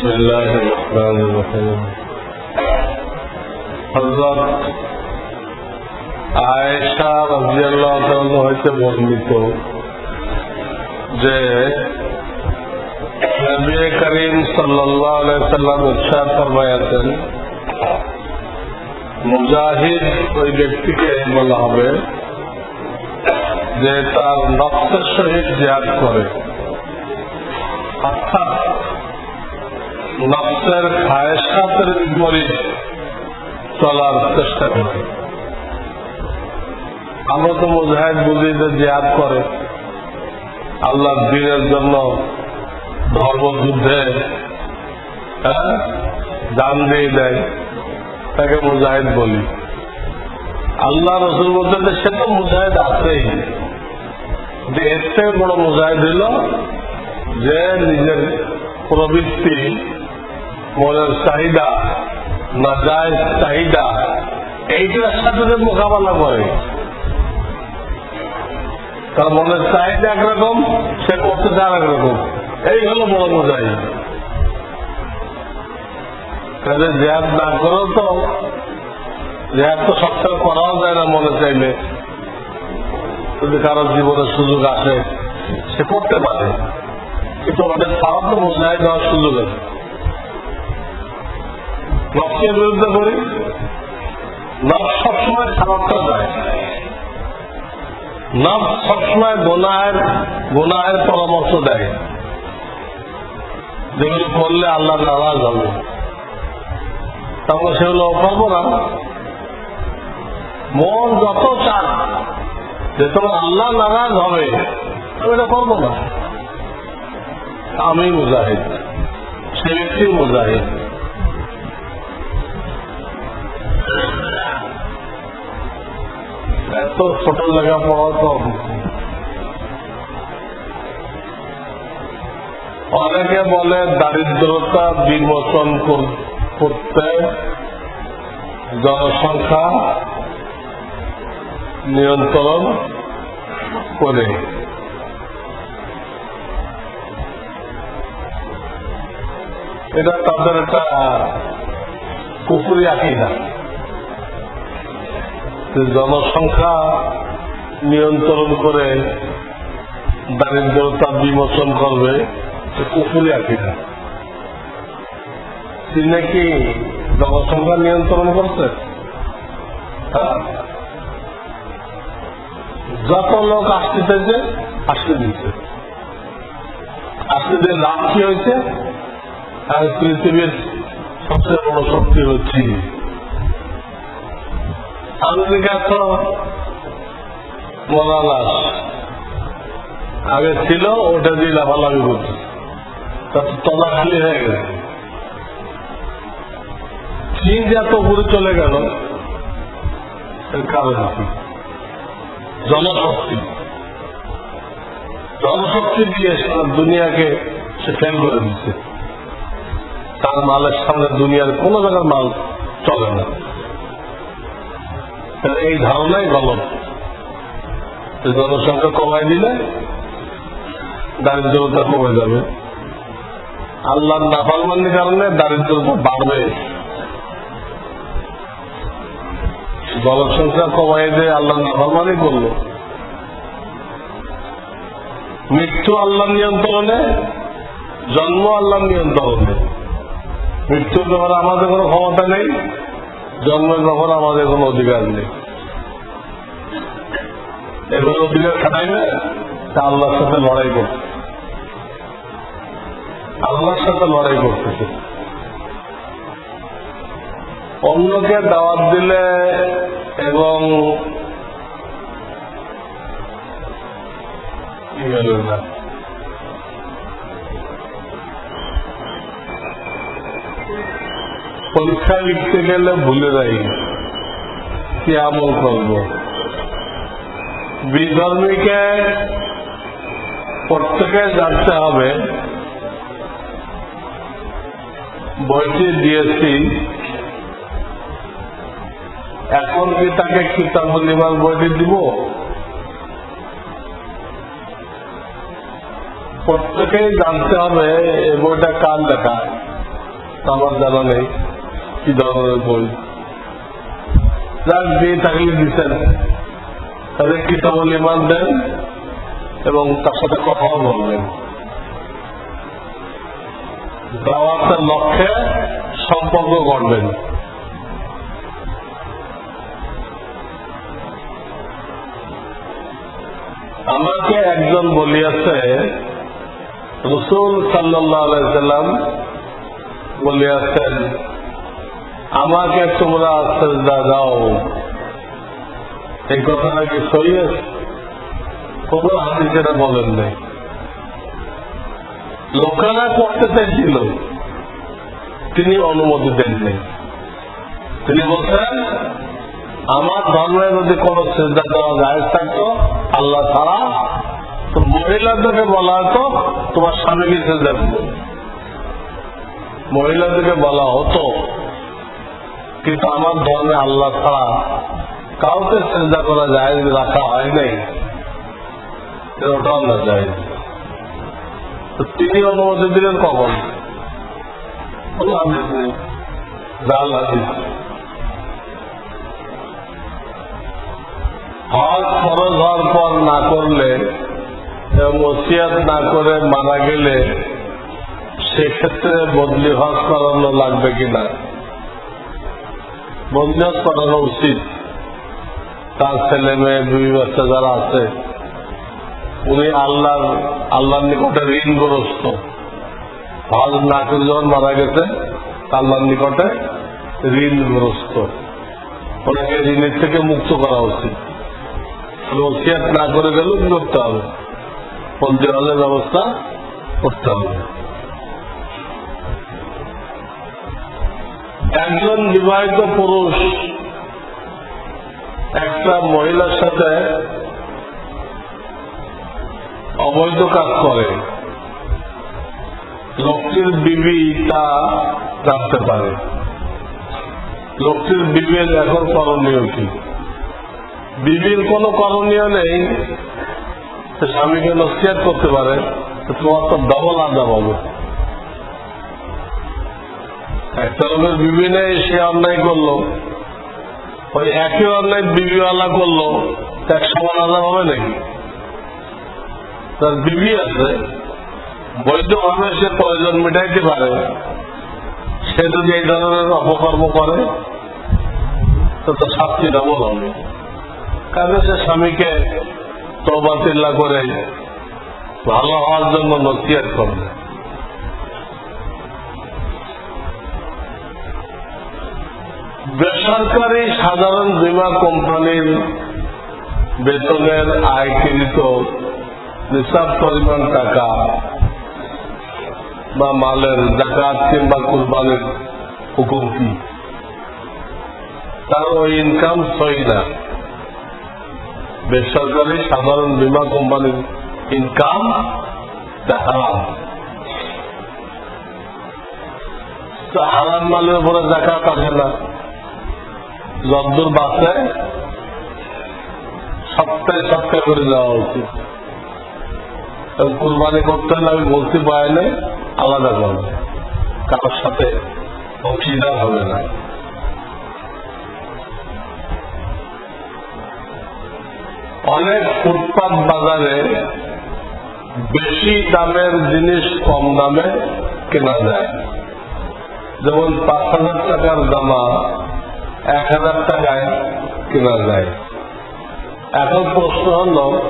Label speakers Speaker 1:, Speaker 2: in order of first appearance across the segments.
Speaker 1: بسم الله الرحمن الرحيم হজরত আয়েশা রাজিয়াল্লাহ তাআলা হইতে বর্ণিত যে নবী করিম সাল্লাল্লাহু আলাইহি সাল্লাম ইরশাদ ফরমায়াছেন মুজাহিদ ওই ব্যক্তিকে বলা হবে যে তার নফসের সহিত জিহাদ করে অর্থাৎ নফসের খায়সাতের বিপরীত চলার চেষ্টা করে। আমরা তো মুজাহিদ বুঝি যে জিহাদ করে। আল্লাহ দিনের জন্য ধর্মযুদ্ধে হ্যাঁ, দান দিয়ে দেয় তাকে মুজাহিদ বলি। আল্লাহ রসুল বলতে সে তো মুজাহিদ আছেই। যে এর থেকে বড় মুজাহিদ হইল যে নিজের প্রবৃত্তি মনের চাহিদা না যায় চাহিদা এইটার সাথে যে মোকাবেলা করে তার মনের চাহিদা একরকম সে করতে চায় একরকম এই হলো বড় মুজাহিদ কাজে জেহাদ না করেও তো জেহাদ তো সবসময় করাও যায় না মনে চাইলে। যদি কারোর জীবনের সুযোগ আসে সে করতে পারে কিন্তু আমাদের খারাপ তো বোঝায় দেওয়ার সুযোগ আছে। নকশের বিরুদ্ধে করি। নখ সবসময় খারাপটা যায় নখ সবসময় গোনায়ের গোনায়ের পরামর্শ দেয়। যেগুলো করলে আল্লাহ নারাজ হবে। তাহলে সেগুলো পারব না মন যত চান যে তোমার আল্লাহ নারাজ হবে, আমি এটা করব না। আমি মুজাহিদ। সে ব্যক্তি মুজাহিদ। এত ছোট লেখাপড়া তো অনেকে বলে দারিদ্রতা বিমোচন করতে জনসংখ্যা নিয়ন্ত্রণ করে। এটা তাদের একটা কুকুরি আকিদা। যে জনসংখ্যা নিয়ন্ত্রণ করে দারিদ্রতা বিমোচন করবে, সে কুকুরি আকিদা। তিনি নাকি জনসংখ্যা নিয়ন্ত্রণ করছে? হ্যাঁ? যত লোক আসতেছে আসতে দিচ্ছে আসতে দিয়ে লাভ কি হয়েছে? আর পৃথিবীর সবচেয়ে বড় শক্তি হচ্ছে আমেরিকা তো মনালাস। আগে ছিল, ওটা দিয়ে লাফালাফি করছে তার তলা খালি হয়ে গেছে। চীন এত উপরে চলে গেল কারণ জনশক্তি। জনশক্তি দিয়ে সারা দুনিয়াকে সে ফেল করে দিচ্ছে। তার মালের সামনে দুনিয়ার কোন জায়গার মাল চলে না। তাহলে এই ধারণাই গলত জনসংখ্যা কমাই দিলে দারিদ্রতা কমে যাবে। আল্লাহর নাফালমানির কারণে দারিদ্রতা বাড়বে। জনসংখ্যা কমাই দিয়ে আল্লাহ নাফালমানি করল। মৃত্যু আল্লাহ নিয়ন্ত্রণে, জন্ম আল্লাহ নিয়ন্ত্রণে। মৃত্যুর ব্যাপারে আমাদের কোনো ক্ষমতা নেই। জন্মের ব্যাপারে আমাদের কোনো অধিকার নেই। এগুলো অধিকার খাটাইবে তা আল্লাহর সাথে লড়াই করছে। আল্লাহর সাথে লড়াই করতেছে। অন্যকে দাওয়াত দিলে এবং কি না পরীক্ষা লিখতে গেলে ভুলে যাই। কি আমল করব? বিধর্মীকে প্রত্যেকে জানতে হবে, বইটি দিয়েছি। এখন কি তাকে কিতাব নিবার বইটি দিব? প্রত্যেকেই জানতে হবে, এই বইটা কার লেখা? আমার জানা নেই। ধরনের বই যার দিয়ে থাকলে দিচ্ছেন তাদের কিতাবল ইমান দেন এবং তার সাথে কথাও বলবেন দাওয়াতের লক্ষ্যে সম্পর্ক করবেন আমাকে একজন বলিয়াছে রসুল সাল্লাম বলিয়াছেন আমাকে তোমরা শ্রদ্ধা দাও। এই কথাটা কি আছে কোন হাদিসেরা বলেন নাই। লোকেরা করতে চাইছিল, তিনি অনুমতি দেন নাই। তিনি বলছেন, আমার ধর্মে যদি কোন শ্রদ্ধা দেওয়া যায় থাকতো, আল্লাহ ছাড়া তো মহিলাদেরকে বলা হতো, তোমার স্বামীকে শ্রদ্ধা করো মহিলাদেরকে বলা হতো কিন্তু আমার ধর্মে আল্লাহ ছাড়া কাউকে শ্রদ্ধা করা যায় রাখা হয় নাই। ওটাও না যায় তিনি অনুমতি দিলেন কখন? জাল হজ ফরজ হওয়ার পর না করলে ওসিয়াত না করে মারা গেলে, সেক্ষেত্রে বদলি হজ করানো লাগবে কিনা? হজ করানো উচিত। তার ছেলে মেয়ে দুই বাচ্চা যারা আছে, উনি আল্লাহর আল্লাহর নিকটে ঋণগ্রস্ত। হজ না করে যখন মারা গেছে, আল্লাহর নিকটে ঋণগ্রস্ত। ওনাকে ঋণের থেকে মুক্ত করা উচিত। ওসিয়াত না করে গেলেও কি করতে হবে? পঞ্চীয়নের ব্যবস্থা করতে হবে। একজন বিবাহিত পুরুষ একটা মহিলার সাথে অবৈধ কাজ করে। লোকটির বিবি তা জানতে পারে। লোকটির বিবির এখন করণীয় কি? বিবির কোনো করণীয় নেই। স্বামীকে নস্কিয়াত করতে পারে। তোমার তো ডবল আদা পাবে একটা লোকের বিবি নেই সে অন্যায় করল। ওই একই অন্যায় বিবিওয়ালা করল। এক সমান হবে নাকি? তার বিবি আছে। সে প্রয়োজন পারে। সে যদি এই ধরনের অপকর্ম করে, তো তো শাস্তি ডবল হবে। কাজে সে স্বামীকে করে ভালো হওয়ার জন্য নসিয়াত করবে। বেসরকারি সাধারণ বীমা কোম্পানির বেতনের আয়কৃত নিসাব পরিমাণ টাকা বা মালের জাকাত কিংবা কুরবানির হুকুম কি? তার ওই ইনকাম সই না। বেসরকারি সাধারণ বীমা কোম্পানির ইনকাম হারাম হারাম মালের উপরে জাকাত আসে না। যদ্দূর বাসে সপ্তাহে সপ্তাহে করে দেওয়া উচিত। কুরবানি করতে হলে আমি বলতে পারি আলাদা করবে কারোর সাথে অংশীদার হবে না। অনেক ফুটপাত বাজারে বেশি দামের জিনিস কম দামে কেনা যায়। যেমন পাঁচ হাজার টাকার জামা এক হাজার টাকায় কেনা যায়। এখন প্রশ্ন হল,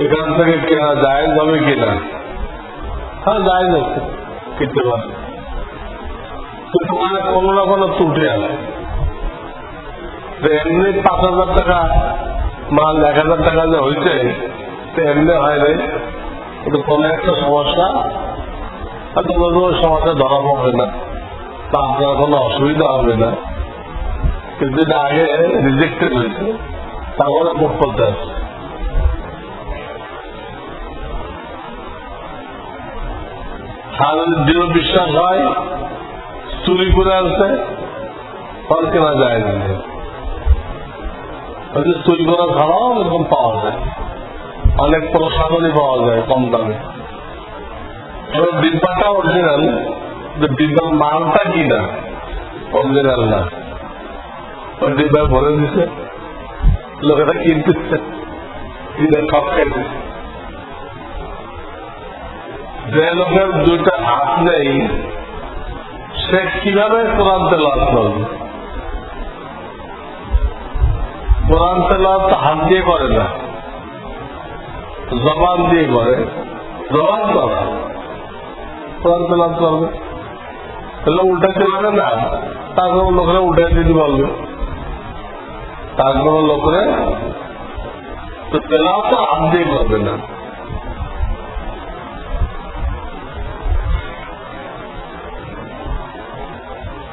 Speaker 1: এখান থেকে কেনা যায় যাবে কিনা? হ্যাঁ যায় না কিনতে পারে। কিন্তু মানে কোনো না কোনো আছে। এমনি পাঁচ হাজার টাকা, মাল এক হাজার টাকা যে হয়েছে এমনি হয় নাই। কিন্তু কোনো একটা সমস্যা হয়তো কোনো সমস্যা ধরা পড়বে না। আপনার কোনো অসুবিধা হবে না। কিন্তু আগে রিজেক্টেড হয়েছে তারপরে আসছে দৃঢ় বিশ্বাস হয়, চুরি করে আসছে ফল কেনা যায় না। চুরি করা ছাড়াও এরকম পাওয়া যায়। অনেক প্রসাধনই পাওয়া যায় কম দামে। এবার ডিব্বাটা অরিজিনাল ডিব্বার মালটা কি না? অরিজিনাল না। ওই ডিব্বায় ভরে দিছে লোকেরা কিনতেছে কিনে ঠক খাইতেছে যে লোকের দুইটা হাত নেই, সে কীভাবে কোরআন তেলাওয়াত করবে? কোরআন তেলাওয়াত তো হাত দিয়ে করে না, জবান দিয়ে করে, জবান করা। কোরআন তেলাওয়াত করবে? তাহলে উল্টাতে পারে না। তারপর লোকেরা উল্টে দিতে বলবে তারপর লোকেরা তো তেলাওয়াত তো দিয়ে করবে না।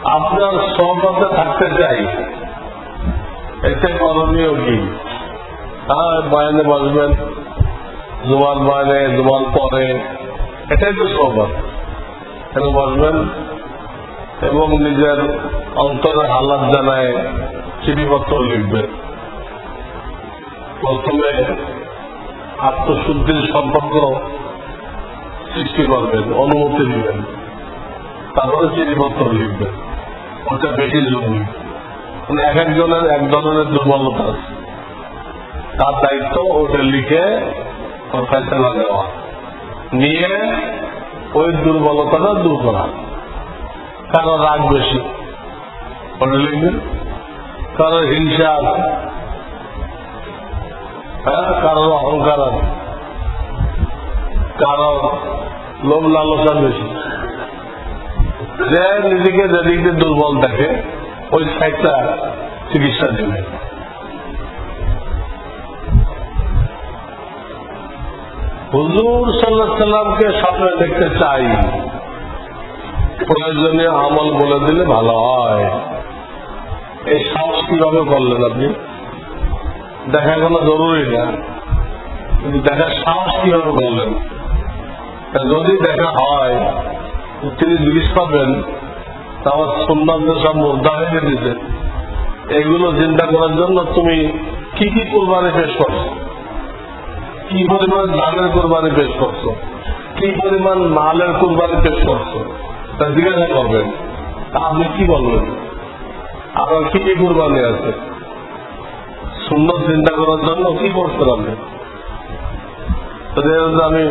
Speaker 1: আপনার সহমতে থাকতে চাই। এতে করণীয় কি হ্যাঁ বয়ানে বসবেন, জুমার বয়ানে, জুমার পরে। এটাই তো সহমত এখানে বসবেন এবং নিজের অন্তরের হালাত জানায় চিঠিপত্র লিখবেন। প্রথমে আত্মশুদ্ধির সম্পর্ক সৃষ্টি করবেন, অনুমতি দিবেন। তারপরে চিঠিপত্র লিখবেন। ওটা বেশি জরুরি। মানে এক একজনের, এক ধরনের দুর্বলতা আছে। তার দায়িত্ব ওটা লিখে ফেসলা দেওয়া। নিয়ে ওই দুর্বলতাটা দূর করা। কারও রাগ বেশি। ওটা লিখবেন। কারও হিংসা হ্যাঁ কারোর অহংকার আছে। কারও লোভ লালসা বেশি। যে নিজেকে যেদিকে দুর্বল থাকে ওই সাইডটা চিকিৎসা দেবে। হুজুর সাল্লাহ সাল্লামকে সামনে দেখতে চাই। প্রয়োজনীয় আমল বলে দিলে ভালো হয়। এই সাহস কীভাবে করলেন আপনি? দেখা কোনো জরুরি না। কিন্তু দেখার সাহস কীভাবে করলেন? যদি দেখা হয়, তিনি জিজ্ঞেস করবেন আমার সুন্দর সব মুদ্রা হয়ে দিতে এগুলো চিন্তা করার জন্য তুমি কি কি কোরবানি পেশ করছ? কি পরিমাণ ধানের কোরবানি পেশ করছ? কি পরিমাণ মালের কোরবানি পেশ করছ? তা জিজ্ঞাসা করবেন। তা আপনি কি বলবেন? আপনার কি কোরবানি আছে? সুন্দর চিন্তা করার জন্য কি করতে পারবেন আমি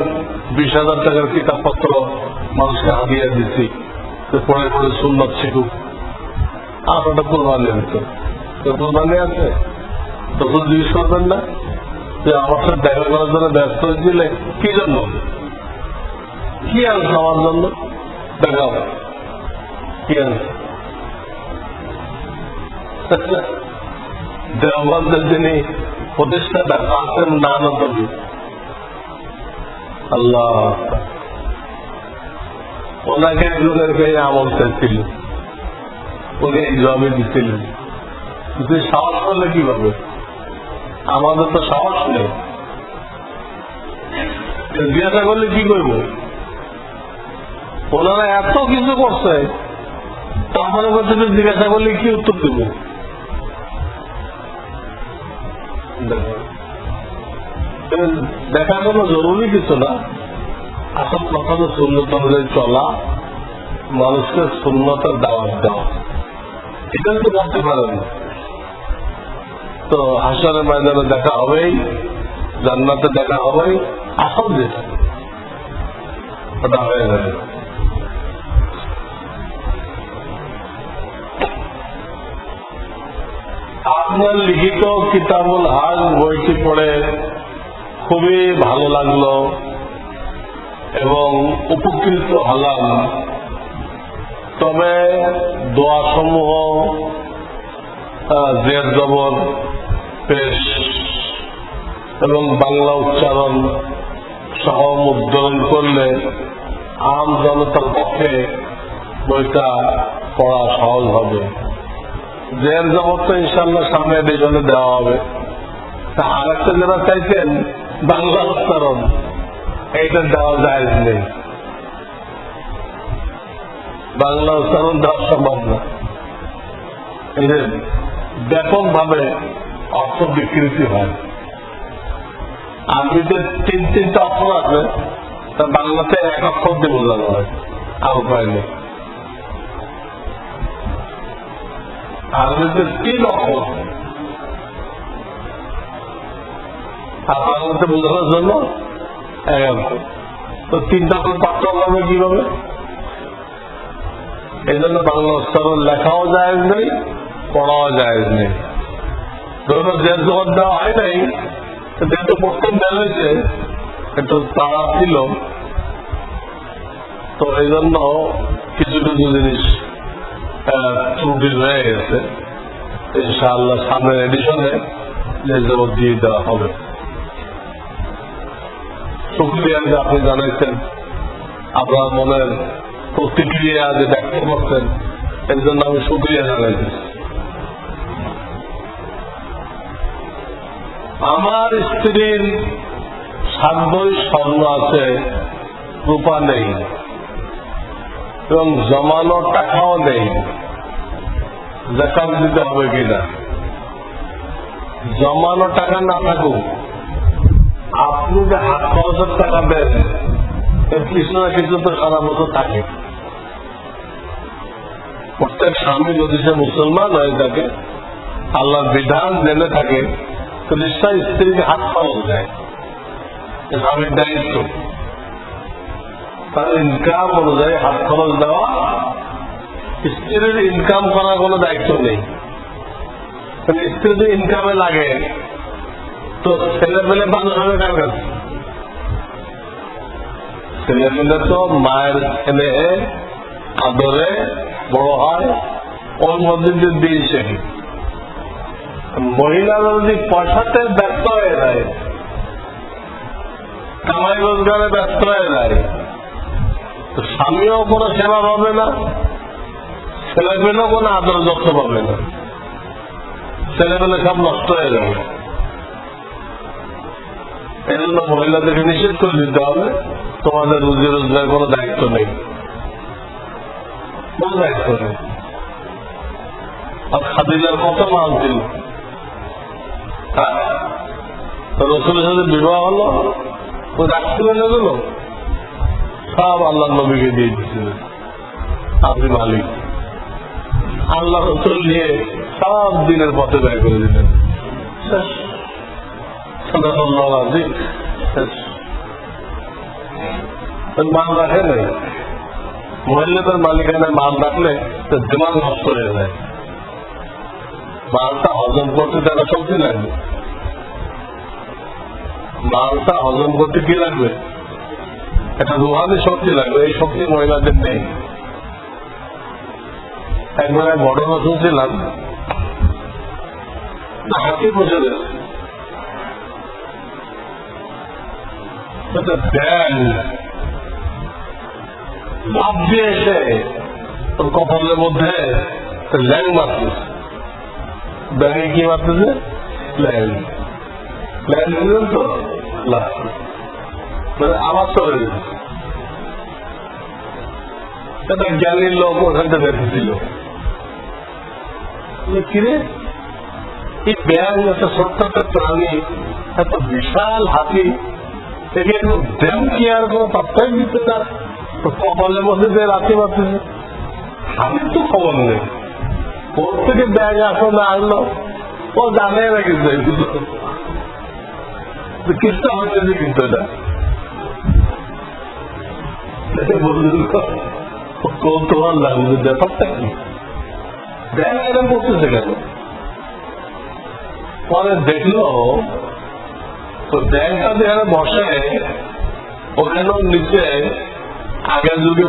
Speaker 1: বিশ হাজার টাকার কিতাবপত্র মানুষকে হাতিয়ে দিচ্ছি পরে পরে সুন্দর শিখুক। ওটা কোরবানি হতো তো কোরবানি আছে? তখন জিজ্ঞেস করবেন না? যে আমার সাথে দেখা করার জন্য ব্যস্ত হয়েছিলে, কি জন্য? কি আনছে আমার জন্য? দেখাও কি আনছে? দেওবন্দের যিনি প্রতিষ্ঠাতা কাসেম আল্লাহ ওনাকে পেয়ে আমল চাইছিল কীভাবে? আমাদের তো সাহস নেই। জিজ্ঞাসা করলে কি করব? ওনারা এত কিছু করছে জিজ্ঞাসা করলে কি উত্তর দেব? দেখা কোনো জরুরি কিছু না। আসল কথা তো অনুযায়ী চলা, মানুষকে শূন্যতার দাওয়াত দেওয়া। এটা তো করতে পারেন। তো হাসনের ময়দানে দেখা হবেই, জান্নাতে দেখা হবেই, আসল যেটা ওটা হয়ে যাবে। আপনার লিখিত কিতাবুল হাজ বইটি পড়ে খুবই ভালো লাগল এবং উপকৃত হলাম। তবে দোয়া সমূহ জের জবর, পেশ এবং বাংলা উচ্চারণ সহ মুদ্রণ করলে আম জনতার পক্ষে বইটা পড়া সহজ হবে। জের জবর তো ইনশাল্লাহ সামনে জন্য দেওয়া হবে। তা আর একটা যারা চাইছেন বাংলা উচ্চারণ। এটা দেওয়া যায় নেই। বাংলা উচ্চারণ দেওয়া সম্ভব না। এদের ব্যাপকভাবে অর্থ বিকৃতি হয়। আপনি যে তিন তিনটা অক্ষর আছে তা বাংলাতে এক অক্ষর দিয়ে বোঝানো হয়। আর উপায় নেই। আরবিতে তিন অক্ষর আর বোঝানোর জন্য তো তিনটা কীভাবে? এই জন্য বাংলা অক্ষর লেখাও যায় নেই, পড়াও যায় নেই। যে দেওয়া হয় নাই যেহেতু প্রথম হয়েছে, একটু তাড়া ছিল। তো এই জন্য কিছু কিছু জিনিস ত্রুটি রয়ে গেছে। ইনশাআল্লাহ সামনের এডিশনে জবাব দিয়ে দেওয়া হবে। যে আপনি জানাইছেন আপনার মনের প্রতিক্রিয়া যে ব্যক্ত করছেন এর জন্য আমি শুক্রিয়া জানাইছি। আমার স্ত্রীর সাতবই স্বর্ণ আছে, রূপা নেই, এবং জমানো টাকাও নেই। জাকাত দিতে হবে কিনা? জমানো টাকা না থাকুক আপনি যে খরচের টাকা দেন কিছু না কিছু তো সারা বছর থাকে। প্রত্যেক স্বামী যদি সে মুসলমান হয়ে থাকে, আল্লাহর বিধান জেনে থাকে, তো নিশ্চয় স্ত্রীকে হাত খরচ দেয় স্বামীর দায়িত্ব। তার ইনকাম অনুযায়ী হাত খরচ দেওয়া, স্ত্রীর ইনকাম করার কোনো দায়িত্ব নেই। স্ত্রী যদি ইনকামে লাগে তো ছেলে পেলে ভালো হবে কার কাছে? ছেলে পেলে তো মায়ের ছেলে আদরে বড় হয়, ওর মধ্যে যে মহিলারা যদি পয়সাতে ব্যস্ত হয়ে যায়, কামাই রোজগারে ব্যস্ত হয়ে যায় স্বামীও কোনো সেবা পাবে না, ছেলে পেলেও কোনো আদর যত্ন পাবে না। ছেলে সব নষ্ট হয়ে যাবে। এই জন্য মহিলাদেরকে নিষেধ করে দিতে হবে। তোমাদের রুজি রোজগার কোনো দায়িত্ব নেই। দায়িত্ব নেই। আর খাদিজার কত ছিল? হ্যাঁ? রসুলের সাথে বিবাহ হলো? ও রাখছিলেন এগুলো সব আল্লাহ নবীকে দিয়ে দিচ্ছিলেন আপনি মালিক। আল্লাহ রসুল নিয়ে সব দিনের পথে ব্যয় করে দিলেন। শেষ। ওই মাল রাখে নাই মহিলাদের মালিকানায় মাল রাখলে দিমাগ নষ্ট হয়ে যায় মালটা হজম করতে তারা শক্তি লাগবে মালটা হজম করতে কি লাগবে একটা রুহানি শক্তি লাগবে এই শক্তি মহিলাদের নেই একবার এক ঘটনা শুনছিলাম হাতি বসে গেছে ব্যাং লাভ দিয়ে এসে তোর কপালের মধ্যে ল্যাং মারতেছে। ব্যাঙে কি মারতেছে? ল্যাং। ল্যাং দিলেন তো? মানে আবার চলে একটা জ্ঞানীর লোক ওখানটা দেখেছিল। কিরে এই ব্যাং একটা ছোট্ট একটা প্রাণী এত বিশাল হাতি ব্যাং কি আর দিতে তার রাতে তো খবর নেই। ওর থেকে ব্যাগ না আসলো ও জানে না কিন্তু এগুলো কিছু হচ্ছে কিন্তু এটা কৌতূহল লাগবে ব্যাপারটা কি? ব্যাগ এরকম কেন? পরে দেখল তো বসে। আগের যুগে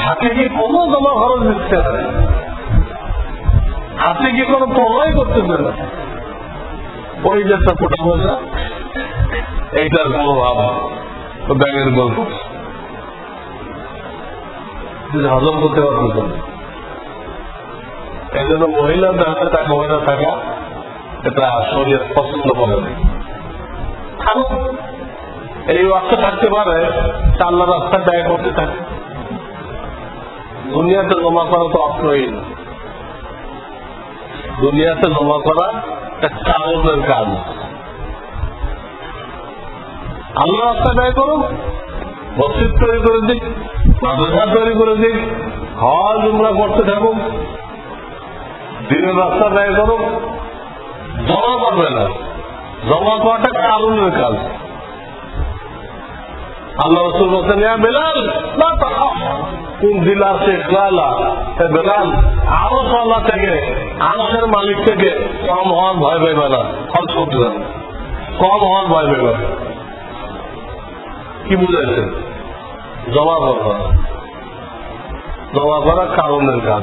Speaker 1: হাতে কি কোনো জমা খরচ দিচ্ছে না? হাতে কি কোনো প্রলয় করতেছে না? ওই যে একটা ফোটা পয়সা, এইটার কোনো ভাব ও ব্যাঙের গল্প যদি হজম করতে পারতো না। এই জন্য মহিলাদের হাতে টাকা পয়সা থাকা, এটা শরীর পছন্দ করে না। এই অর্থ থাকতে পারে আল্লাহ রাস্তা ব্যয় করতে থাকে। দুনিয়াতে জমা করা তো অর্থহীন দুনিয়াতে জমা করা একটা কাগজের কাজ। আল্লাহ রাস্তা ব্যয় করুন মসজিদ তৈরি করে দিক। মাদ্রাসা তৈরি করে হজ উমরা করতে থাকুক দিনের রাস্তা করুক জমা না। জমা কারণের কাজ। আল্লাহ রসুল বলছেন বেলাল, না কোন সে বেলাল আরও থেকে আরসের মালিক থেকে কম হওয়ার ভয় পাইবে না। খরচ করতে কম হওয়ার ভয় পাইবে কি বুঝাইছেন? জমা করবা জমা করা কারণের কাজ।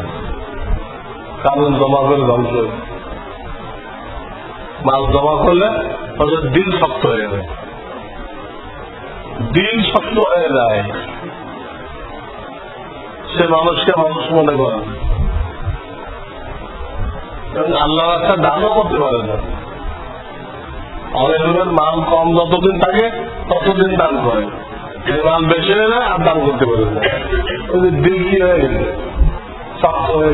Speaker 1: কারণ জমা করে ধ্বংস। মাল জমা করলে ওদের দিন শক্ত হয়ে যাবে দিন শক্ত হয়ে যায়। সে মানুষকে মানুষ মনে করে। আল্লাহ একটা দানও করতে পারে না। অনেকের মাল কম যতদিন থাকে, ততদিন দান করে। মাল বেশি যায় আর করতে পারে না। ওই যে দিল কি হয়ে শক্ত হয়ে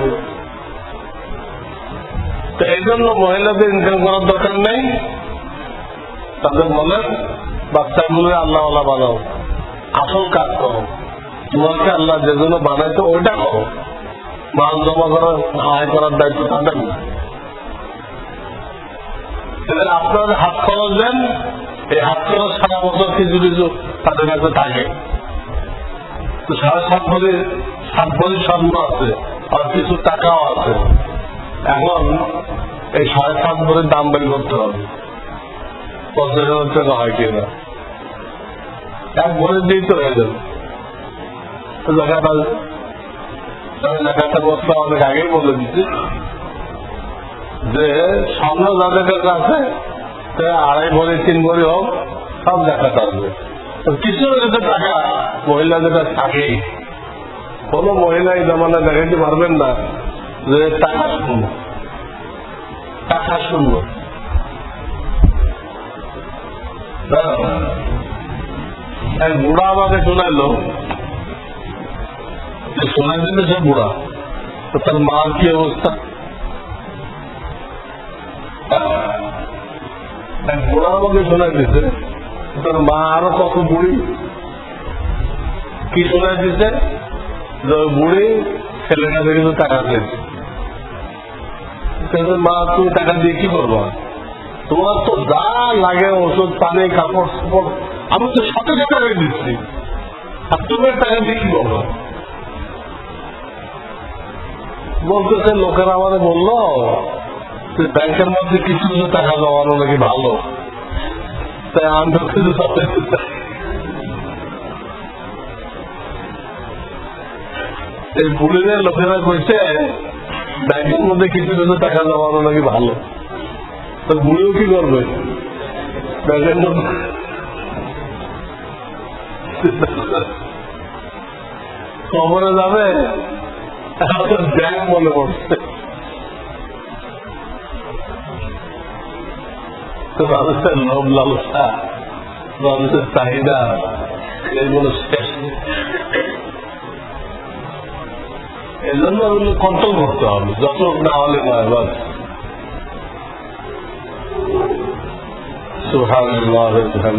Speaker 1: তো এই জন্য মহিলাদের ইনকাম করার দরকার নেই। তাদের মনে আল্লাহ বানাও। আসল কাজ করো। তোমাকে আল্লাহ যে জন্য বানাইতো ওইটা করো। মাল জমা করার সহায় করার দায়িত্ব তাদের না আপনার হাত খরচ দেন। এই হাত খরচ সারা বছর কিছু কিছু তাদের থাকে। সাত ভরি সাত আছে আর কিছু টাকাও আছে। এখন এই সাড়ে সাত দাম বের করতে হবে। হয় কিনা? এক তো হয়ে বসতে অনেক আগেই বলে দিচ্ছি যে স্বর্ণ যাদের কাছে আছে আড়াই ভরি, তিন ভরি হোক, সব দেখাতে আসবে। কিছু যেটা টাকা মহিলাদের কাছে থাকেই কোন মহিলা এই দেখাইতে পারবেন না, যে টাকা শূন্য টাকা শূন্য। এক বুড়া আমাকে শোনাইলো শোনাই দিলে সে বুড়া তো তার মার কি অবস্থা এক বুড়া আমাকে শোনাই দিছে তার মা আরও কত বুড়ি? কি বুড়ি টাকা কিন্তু মা, তুমি টাকা দিয়ে কি করব? তোমার তো যা লাগে ওষুধ, পানি, কাপড় সাপড় আমি তো দিচ্ছি। আর তুমি টাকা দিয়ে কি করব? বলতেছে, লোকেরা আমাদের বলল, যে ব্যাংকের মধ্যে কিছু কিছু টাকা জমানো নাকি ভালো? সাথে এই বুড়িদের লোকেরা কইছে ব্যাংকের মধ্যে কিছু টাকা জমানো নাকি ভালো তো বুড়িও কি করবে ব্যাংকের মধ্যে কবরে যাবে ব্যাংক মনে পড়ছে তো মানুষের লালসা মানুষের চাহিদা, এগুলো শেষ। এই জন্য ওগুলো কন্ট্রোল করতে হবে, যত না হলে নয় বাস। সুহান